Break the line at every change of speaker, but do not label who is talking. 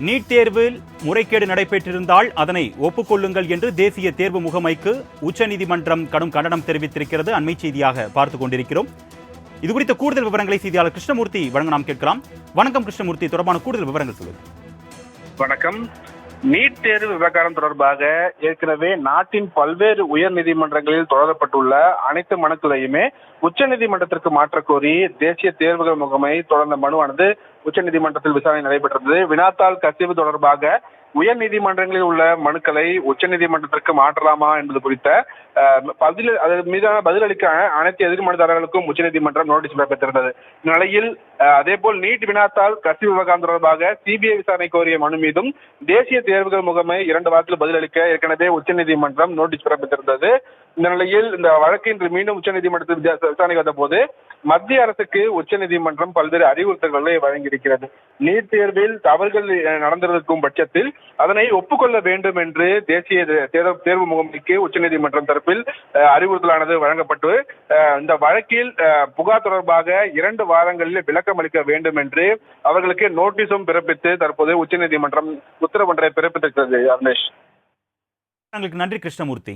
NEET தேர்வில் முறைகேடு நடைபெற்றிருந்தால் அதனை ஒப்புக்கொள்ளுங்கள் என்று தேசிய தேர்வு முகமைக்கு உச்சநீதிமன்றம் கடும் கண்டனம் தெரிவித்திருக்கிறது. அண்மை செய்தியாக பார்த்துக் கொண்டிருக்கிறோம். இது குறித்த கூடுதல் விவரங்களை செய்தியாளர் கிருஷ்ணமூர்த்தி வழங்க நாம் கேட்கலாம். வணக்கம் கிருஷ்ணமூர்த்தி. தொடர்பான கூடுதல் விவரங்கள் சொல்லுங்கள்.
வணக்கம். நீட் தேர்வு விவகாரம் தொடர்பாக ஏற்கனவே நாட்டின் பல்வேறு உயர் நீதிமன்றங்களில் தொடரப்பட்டுள்ள அனைத்து மனுக்களையுமே உச்சநீதிமன்றத்திற்கு மாற்றக் கோரி தேசிய தேர்வுகள் முகமை தொடர்ந்த மனுவானது உச்சநீதிமன்றத்தில் விசாரணை நடைபெற்றது. வினாத்தாள் கசிவு தொடர்பாக உயர் நீதிமன்றங்களில் உள்ள மனுக்களை உச்சநீதிமன்றத்திற்கு மாற்றலாமா என்பது குறித்த பதில் அதன் மீதான பதிலளிக்க அனைத்து எதிர் மனுதாரர்களுக்கும் உச்சநீதிமன்றம் நோட்டீஸ் பிறப்பித்திருந்தது. இந்நிலையில் அதே போல் நீட் வினாத்தாள் கசி விவகாரம் தொடர்பாக சிபிஐ விசாரணை கோரிய மனு மீதும் தேசிய தேர்வுகள் முகமை இரண்டு வாரத்தில் பதிலளிக்க ஏற்கனவே உச்சநீதிமன்றம் நோட்டீஸ் பிறப்பித்திருந்தது. இந்த நிலையில் இந்த வழக்கு இன்று மீண்டும் உச்சநீதிமன்றத்தில் விசா- விசாரணைக்கு வந்தபோது மத்திய அரசுக்கு உச்சநீதிமன்றம் பல்வேறு அறிவுறுத்தல்களை வழங்கியிருக்கிறது. நீட் தேர்வில் தவறுகள் நடந்திருக்கும் பட்சத்தில் அதனை ஒப்புக்கொள்ள வேண்டும் என்று தேசிய தேர்வு முகமைக்கு உச்சநீதிமன்றம் தரப்பில் அறிவுறுத்தலானது வழங்கப்பட்டு இந்த வழக்கில் புகார் தொடர்பாக இரண்டு வாரங்களில் விளக்கம் அளிக்க வேண்டும் என்று அவர்களுக்கு நோட்டீஸும் பிறப்பித்து தற்போது உச்சநீதிமன்றம் உத்தரவொன்றை பிறப்பித்திருக்கிறது அர்னேஷ்
உங்களுக்கு நன்றி கிருஷ்ணமூர்த்தி.